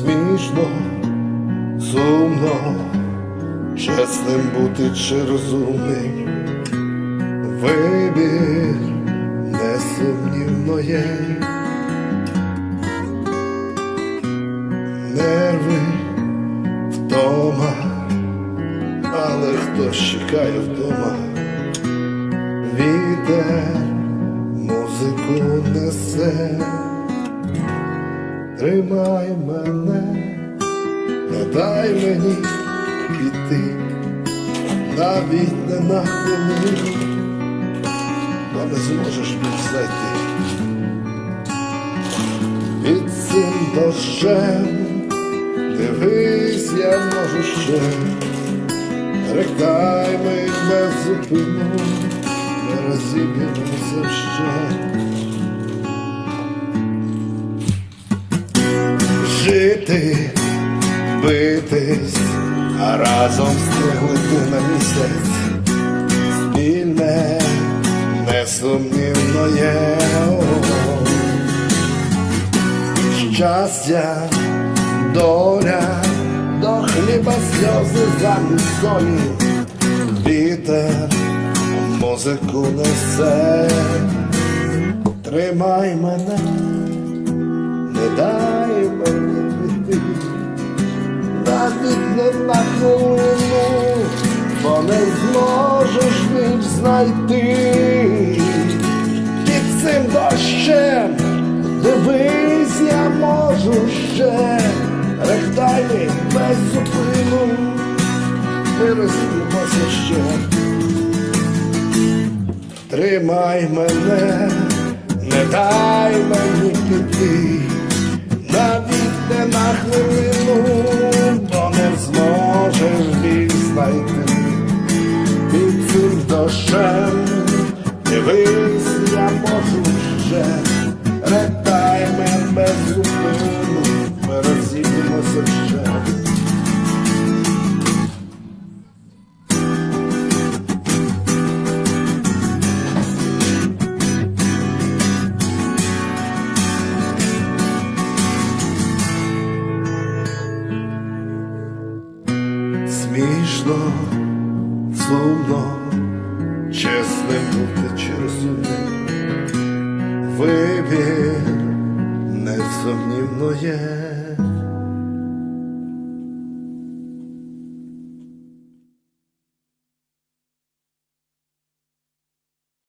смішно, сумно, чесним бути чи розумним, вибір несумнівно є. Нерви вдома, але хтось чекає вдома, вітер музику несе, тримай мене, не дай мені піти, навіть не на хвилину, бо не зможеш більш знайти. Під цим дощем дивись, я можу ще, ректай ми без зупину, не розіб'ємося ще. Жити, битись, а разом стиглити на місяць, спільне, несумнівно. Щастя, доля, до хліба сльози замість солі, вітер, музику несе, тримай мене, не дай мені піти, навіть не на хвилину, бо не зможеш ніч знайти під цим дощем. Дивись, я можу ще, рехтай без зупину, ми розіб'ємося ще. Тримай мене, не дай мені піти, хвилину, бо не зможеш їх знайти. Під цим дощем, дивись, я можу ще. Смішно, сумно, чесним бути чи розумним вибір несумнівно є.